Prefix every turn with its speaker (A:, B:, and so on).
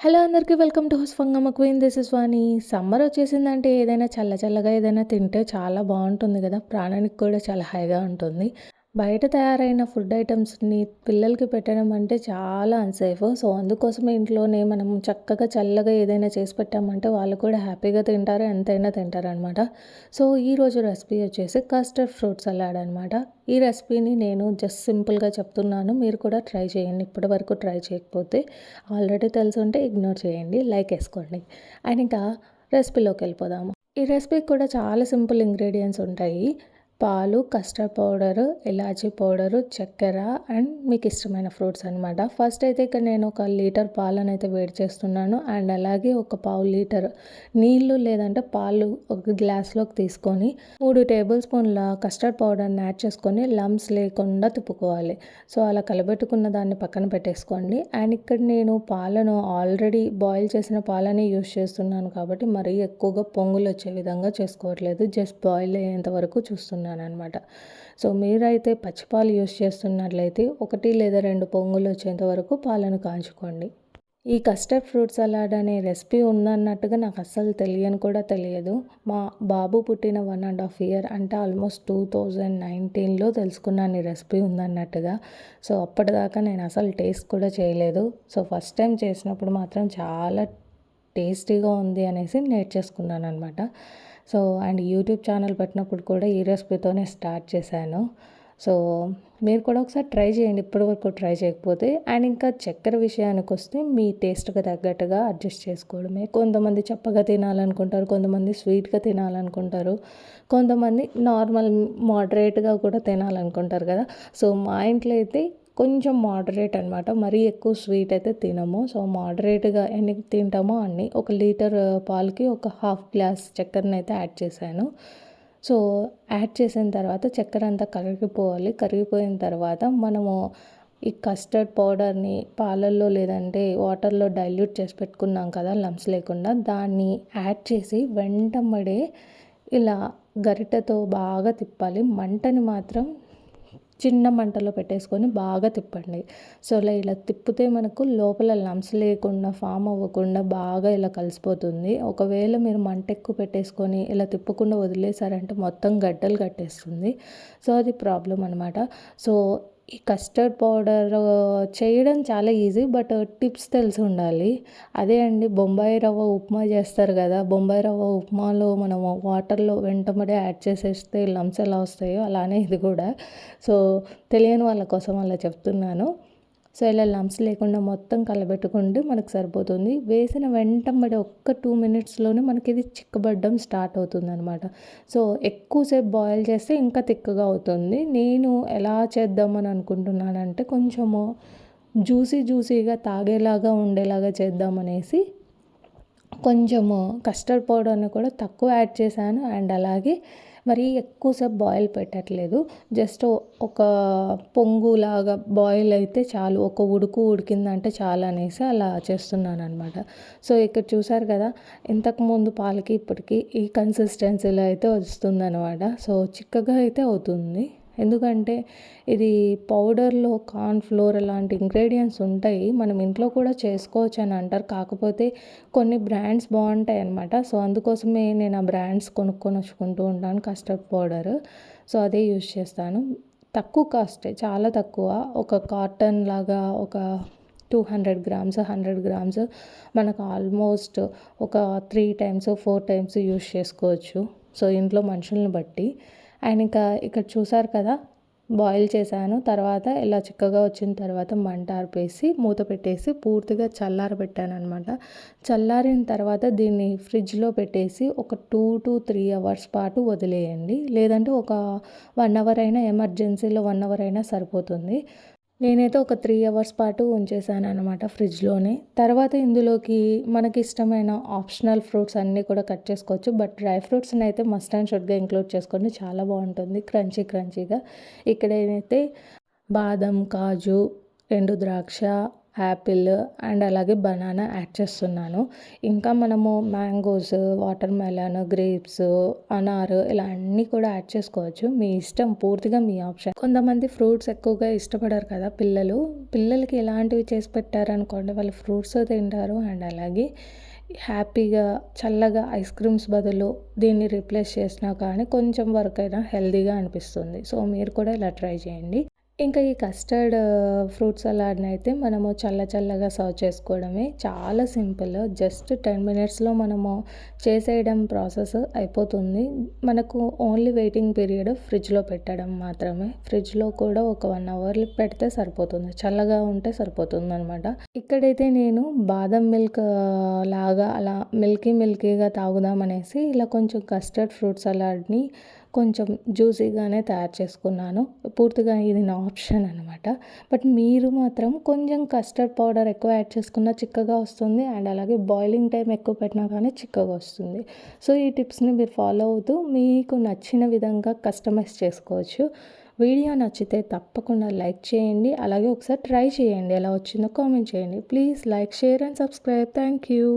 A: Hello అందరికీ welcome to house ఫంగమ్మ queen. This is Vani. Summer వచ్చేసిందంటే ఏదైనా చల్ల చల్లగా ఏదైనా తింటే చాలా బాగుంటుంది కదా. ప్రాణానికి కూడా చాలా హైగా ఉంటుంది. బయట తయారైన ఫుడ్ ఐటమ్స్ని పిల్లలకి పెట్టడం అంటే చాలా అన్సేఫ్. సో అందుకోసం ఇంట్లోనే మనం చక్కగా చల్లగా ఏదైనా చేసి పెట్టామంటే వాళ్ళు కూడా హ్యాపీగా తింటారు ఎంతైనా తింటారు అనమాట సో ఈరోజు రెసిపీ వచ్చేసి కస్టర్డ్ ఫ్రూట్ సలాడ్ అనమాట ఈ రెసిపీని నేను జస్ట్ సింపుల్గా చెప్తున్నాను. మీరు కూడా ట్రై చేయండి. ఇప్పటి వరకు ట్రై చేయకపోతే ఆల్రెడీ తెలిసి ఉంటే ఇగ్నోర్ చేయండి లైక్ వేసుకోండి. అండ్ ఇంకా రెసిపీలోకి వెళ్ళిపోదాము. ఈ రెసిపీకి కూడా చాలా సింపుల్ ఇంగ్రీడియంట్స్ ఉంటాయి. పాలు కస్టర్డ్ పౌడరు ఇలాచీ పౌడరు చక్కెర అండ్ మీకు ఇష్టమైన ఫ్రూట్స్ అనమాట ఫస్ట్ అయితే ఇక్కడ నేను ఒక లీటర్ పాలను అయితే వేడి చేస్తున్నాను. అండ్ అలాగే ఒక పావు లీటర్ నీళ్ళు లేదంటే పాలు ఒక గ్లాస్లోకి తీసుకొని మూడు టేబుల్ స్పూన్ల కస్టర్డ్ పౌడర్ని యాడ్ చేసుకొని లమ్స్ లేకుండా తిప్పుకోవాలి. సో అలా కలబెట్టుకున్న దాన్ని పక్కన పెట్టేసుకోండి. అండ్ ఇక్కడ నేను పాలను ఆల్రెడీ బాయిల్ చేసిన పాలని యూస్ చేస్తున్నాను కాబట్టి మరీ ఎక్కువగా పొంగులు వచ్చే విధంగా చేసుకోవట్లేదు. జస్ట్ బాయిల్ అయ్యేంత వరకు చూస్తున్నాను. చేస్తున్నాను అనమాట సో మీరైతే పచ్చిపాలు యూస్ చేస్తున్నట్లయితే ఒకటి లేదా రెండు పొంగులు వచ్చేంత వరకు పాలను కాంచుకోండి. ఈ కస్టర్డ్ ఫ్రూట్ సలాడ్ అనే రెసిపీ ఉందన్నట్టుగా నాకు అస్సలు తెలియని కూడా తెలియదు. మా బాబు పుట్టిన వన్ అండ్ హాఫ్ ఇయర్ అంటే ఆల్మోస్ట్ టూ థౌజండ్ నైన్టీన్లో తెలుసుకున్నాను ఈ రెసిపీ ఉందన్నట్టుగా. సో అప్పటిదాకా నేను అసలు టేస్ట్ కూడా చేయలేదు. సో ఫస్ట్ టైం చేసినప్పుడు మాత్రం చాలా టేస్టీగా ఉంది అనేసి నేర్చేసుకున్నాను అనమాట సో అండ్ యూట్యూబ్ ఛానల్ పెట్టినప్పుడు కూడా ఈ రెసిపీతోనే స్టార్ట్ చేశాను. సో మీరు కూడా ఒకసారి ట్రై చేయండి ఇప్పటివరకు ట్రై చేయకపోతే. అండ్ ఇంకా చక్కెర విషయానికి వస్తే మీ టేస్ట్కి తగ్గట్టుగా అడ్జస్ట్ చేసుకోవడమే. కొంతమంది చప్పగా తినాలనుకుంటారు కొంతమంది స్వీట్గా తినాలనుకుంటారు కొంతమంది నార్మల్ మోడరేట్గా కూడా తినాలనుకుంటారు కదా. సో మా ఇంట్లో అయితే కొంచెం మోడరేట్ అనమాట మరీ ఎక్కువ స్వీట్ అయితే తినము. సో మోడరేట్గా ఎన్ని తింటామో అన్ని. ఒక లీటర్ పాలకి ఒక హాఫ్ గ్లాస్ చక్కెరని అయితే యాడ్ చేశాను. సో యాడ్ చేసిన తర్వాత చక్కెర అంతా కరిగిపోవాలి. కరిగిపోయిన తర్వాత మనము ఈ కస్టర్డ్ పౌడర్ని పాలల్లో లేదంటే వాటర్లో డైల్యూట్ చేసి పెట్టుకున్నాం కదా లమ్స్ లేకుండా దాన్ని యాడ్ చేసి వెంటమడే ఇలా గరిటెతో బాగా తిప్పాలి. మంటని మాత్రం చిన్న మంటలో పెట్టేసుకొని బాగా తిప్పండి. సో ఇలా ఇలా తిప్పితే మనకు లోపల లంప్స్ లేకుండా ఫామ్ అవ్వకుండా బాగా ఇలా కలిసిపోతుంది. ఒకవేళ మీరు మంట ఎక్కువ పెట్టేసుకొని ఇలా తిప్పకుండా వదిలేసారంటే మొత్తం గడ్డలు కట్టేస్తుంది. సో అది ప్రాబ్లం అనమాట సో ఈ కస్టర్డ్ పౌడర్ చేయడం చాలా ఈజీ బట్ టిప్స్ తెలిసి ఉండాలి అదే అండి బొంబాయి రవ్వ ఉప్మా చేస్తారు కదా బొంబాయి రవ్వ ఉప్మాలో మనం వాటర్లో వెంటబడే యాడ్ చేసేస్తే లంప్స్ ఎలా వస్తాయో అలానే ఇది కూడా. సో తెలియని వాళ్ళ కోసం అలా చెప్తున్నాను. సో ఇలా లంప్స్ లేకుండా మొత్తం కలబెట్టుకుంటే మనకు సరిపోతుంది. వేసిన వెంటబడి ఒక్క టూ మినిట్స్లోనే మనకి ఇది చిక్కబడడం స్టార్ట్ అవుతుంది అనమాట సో ఎక్కువసేపు బాయిల్ చేస్తే ఇంకా తిక్కగా అవుతుంది. నేను ఎలా చేద్దామని అనుకుంటున్నానంటే కొంచెము జ్యూసీ జ్యూసీగా తాగేలాగా ఉండేలాగా చేద్దామనేసి కొంచెము కస్టర్డ్ పౌడర్ని కూడా తక్కువ యాడ్ చేశాను. అండ్ అలాగే మరి ఎక్కువసేపు బాయిల్ పెట్టట్లేదు. జస్ట్ ఒక పొంగులాగా బాయిల్ అయితే చాలు. ఒక ఉడుకు ఉడికిందంటే చాలు అనేసి అలా చేస్తున్నాను అనమాట సో ఇక్కడ చూసారు కదా ఇంతకుముందు పాలకి ఇప్పటికి ఈ కన్సిస్టెన్సీలో అయితే వస్తుందన్నమాట. సో చిక్కగా అయితే అవుతుంది. ఎందుకంటే ఇది పౌడర్లో కార్న్ ఫ్లోర్ అలాంటి ఇంగ్రీడియంట్స్ ఉంటాయి. మనం ఇంట్లో కూడా చేసుకోవచ్చు అని అంటారు. కాకపోతే కొన్ని బ్రాండ్స్ బాగుంటాయి అనమాట సో అందుకోసమే నేను ఆ బ్రాండ్స్ కొనుక్కొని వచ్చుకుంటూ ఉంటాను. Custard powder. సో అదే యూజ్ చేస్తాను. తక్కువ కాస్టే చాలా తక్కువ. ఒక కాటన్ లాగా ఒక two hundred grams hundred grams మనకు ఆల్మోస్ట్ ఒక three times four times use చేసుకోవచ్చు. సో ఇంట్లో మనుషులను బట్టి. అండ్ ఇంకా ఇక్కడ చూసారు కదా బాయిల్ చేశాను. తర్వాత ఇలా చిక్కగా వచ్చిన తర్వాత మంట ఆర్పేసి మూత పెట్టేసి పూర్తిగా చల్లారబెట్టాను అనమాట చల్లారిన తర్వాత దీన్ని ఫ్రిడ్జ్లో పెట్టేసి ఒక టూ టు త్రీ అవర్స్ పాటు వదిలేయండి. లేదంటే ఒక వన్ అవర్ అయినా ఎమర్జెన్సీలో వన్ అవర్ అయినా సరిపోతుంది. నేనైతే ఒక త్రీ అవర్స్ పాటు ఉంచేసాను అనమాట ఫ్రిడ్జ్లోనే. తర్వాత ఇందులోకి మనకి ఇష్టమైన ఆప్షనల్ ఫ్రూట్స్ అన్నీ కూడా కట్ చేసుకోవచ్చు. బట్ డ్రై ఫ్రూట్స్ని అయితే మస్ట్ అండ్ షుడ్గా ఇంక్లూడ్ చేసుకోండి. చాలా బాగుంటుంది. క్రంచీ క్రంచీగా. ఇక్కడ ఏదైతే బాదం కాజు ఎండు ద్రాక్ష యాపిల్ అండ్ అలాగే బనానా యాడ్ చేస్తున్నాను. ఇంకా మనము మ్యాంగోస్ వాటర్ మెలన్ గ్రేప్స్ అనారు ఇలా అన్నీ కూడా యాడ్ చేసుకోవచ్చు. మీ ఇష్టం పూర్తిగా మీ ఆప్షన్. కొంతమంది ఫ్రూట్స్ ఎక్కువగా ఇష్టపడరు కదా పిల్లలు. పిల్లలకి ఎలాంటివి చేసి పెట్టారనుకోండి వాళ్ళు ఫ్రూట్స్ తింటారు అండ్ అలాగే హ్యాపీగా చల్లగా ఐస్ క్రీమ్స్ బదులు దీన్ని రీప్లేస్ చేసినా కానీ కొంచెం వరకైనా హెల్తీగా అనిపిస్తుంది. సో మీరు కూడా ఇలా ట్రై చేయండి. ఇంకా ఈ కస్టర్డ్ ఫ్రూట్ సలాడ్ని అయితే మనము చల్ల చల్లగా సర్వ్ చేసుకోవడమే. చాలా సింపుల్. జస్ట్ టెన్ మినిట్స్లో మనము చేసేయడం ప్రాసెస్ అయిపోతుంది. మనకు ఓన్లీ వెయిటింగ్ పీరియడ్ ఫ్రిడ్జ్లో పెట్టడం మాత్రమే. ఫ్రిడ్జ్లో కూడా ఒక వన్ అవర్ పెడితే సరిపోతుంది. చల్లగా ఉంటే సరిపోతుంది అనమాట ఇక్కడైతే నేను బాదం మిల్క్ లాగా అలా మిల్కీ మిల్కీగా తాగుదామనేసి ఇలా కొంచెం కస్టర్డ్ ఫ్రూట్ సలాడ్ని కొంచెం జ్యూసీగానే తయారు చేసుకున్నాను. పూర్తిగా ఇది నా ఆప్షన్ అనమాట బట్ మీరు మాత్రం కొంచెం కస్టర్డ్ పౌడర్ ఎక్కువ యాడ్ చేసుకున్న చిక్కగా వస్తుంది. అండ్ అలాగే బాయిలింగ్ టైం ఎక్కువ పెట్టినా కానీ చిక్కగా వస్తుంది. సో ఈ టిప్స్ని మీరు ఫాలో అవుతూ మీకు నచ్చిన విధంగా కస్టమైజ్ చేసుకోవచ్చు. వీడియో నచ్చితే తప్పకుండా లైక్ చేయండి. అలాగే ఒకసారి ట్రై చేయండి. ఎలా వచ్చిందో కామెంట్ చేయండి. Please like share and subscribe. Thank you.